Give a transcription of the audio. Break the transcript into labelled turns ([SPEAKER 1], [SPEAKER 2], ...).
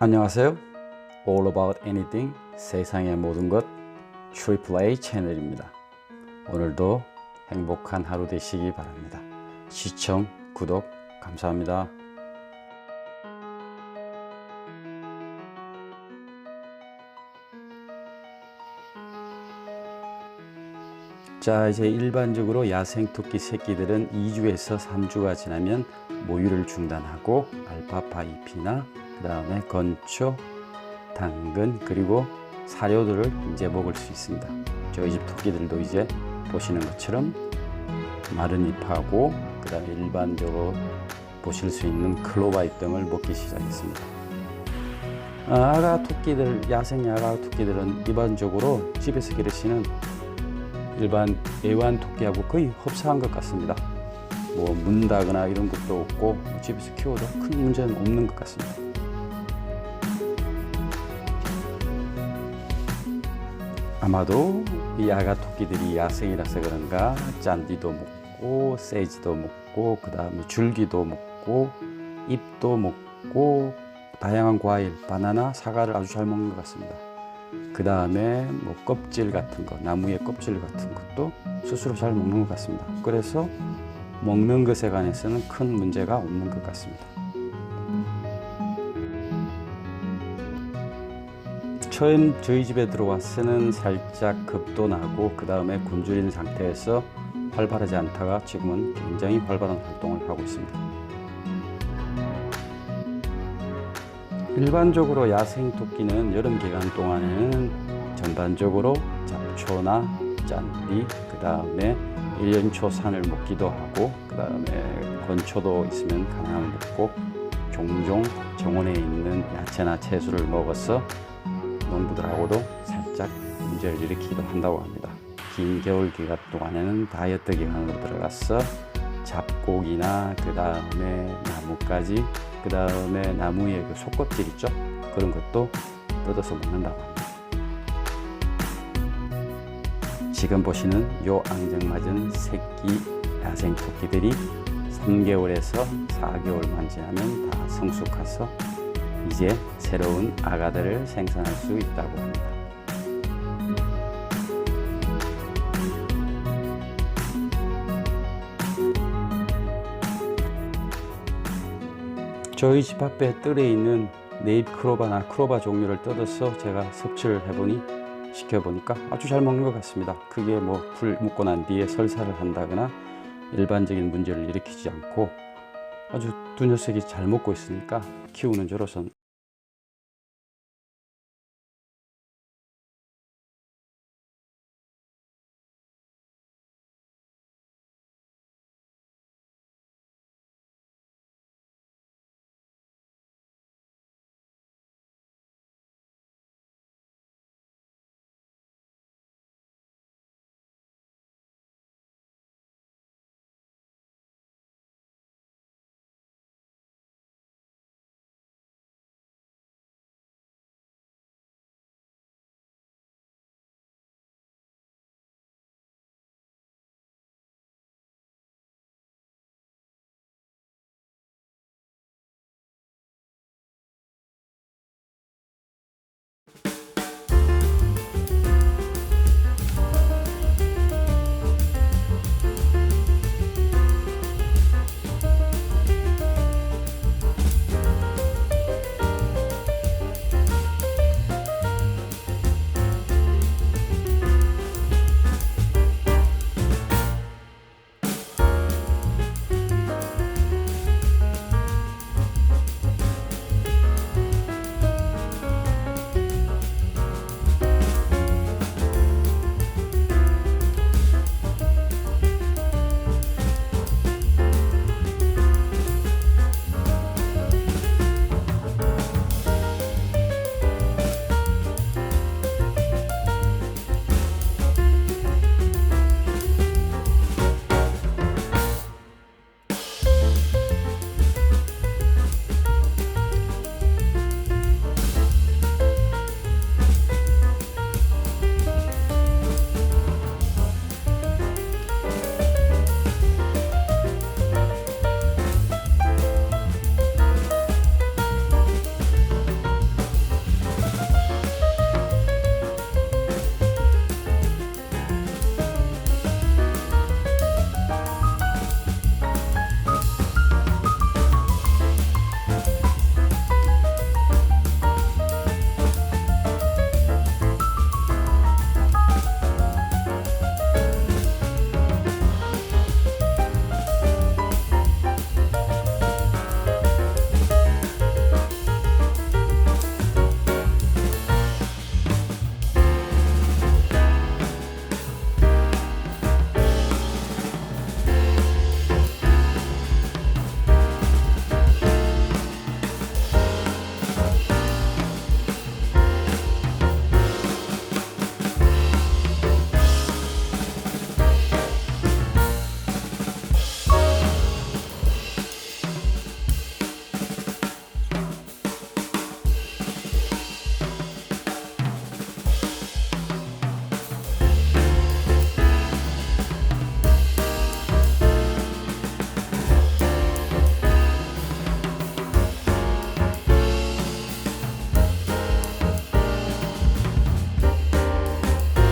[SPEAKER 1] 안녕하세요. All About Anything 세상의 모든 것 트리플 A 채널입니다. 오늘도 행복한 하루 되시기 바랍니다. 시청, 구독 감사합니다. 자, 이제 일반적으로 야생 토끼 새끼들은 2주에서 3주가 지나면 모유를 중단하고 알파파 잎이나 그 다음에 건초, 당근 그리고 사료들을 이제 먹을 수 있습니다. 저희 집 토끼들도 이제 보시는 것처럼 마른 잎하고 그 다음에 일반적으로 보실 수 있는 클로바 잎 등을 먹기 시작했습니다. 아, 아가 토끼들, 야생 야가 토끼들은 일반적으로 집에서 기르시는 일반 애완 토끼하고 거의 흡사한 것 같습니다. 뭐 문다거나 이런 것도 없고 뭐 집에서 키워도 큰 문제는 없는 것 같습니다. 아마도 이 야가 토끼들이 야생이라서 그런가 짠디도 먹고 세지도 먹고 그 다음에 줄기도 먹고 잎도 먹고 다양한 과일 바나나 사과를 아주 잘 먹는 것 같습니다. 그 다음에 뭐 껍질 같은 거 나무의 껍질 같은 것도 스스로 잘 먹는 것 같습니다. 그래서 먹는 것에 관해서는 큰 문제가 없는 것 같습니다. 처음 저희 집에 들어왔서는 살짝 겁도 나고 그 다음에 굶주린 상태에서 활발하지 않다가 지금은 굉장히 활발한 활동을 하고 있습니다. 일반적으로 야생 토끼는 여름 기간 동안에는 전반적으로 잡초나 짠디 그 다음에 일년초 산을 먹기도 하고 그 다음에 건초도 있으면 가능하면 먹고 종종 정원에 있는 야채나 채소를 먹어서 농부들하고도 살짝 문제를 일으키기도 한다고 합니다. 긴 겨울 기간 동안에는 다이어트 기간으로 들어가서 잡곡이나 그 다음에 나뭇가지 그 다음에 나무의 그 속껍질 있죠 그런 것도 뜯어서 먹는다고 합니다. 지금 보시는 요 앙증맞은 새끼 야생 토끼들이 3개월에서 4개월만 지나면 다 성숙해서 이제 새로운 아가들을 생산할 수 있다고 합니다. 저희 집 앞에 뜰에 있는 네잎 크로바나 크로바 종류를 뜯어서 제가 섭취를 해보니 시켜보니까 아주 잘 먹는 것 같습니다. 그게 뭐불 묻고 난 뒤에 설사를 한다거나 일반적인 문제를 일으키지 않고 아주 두 녀석이 잘 먹고 있으니까 키우는 저로선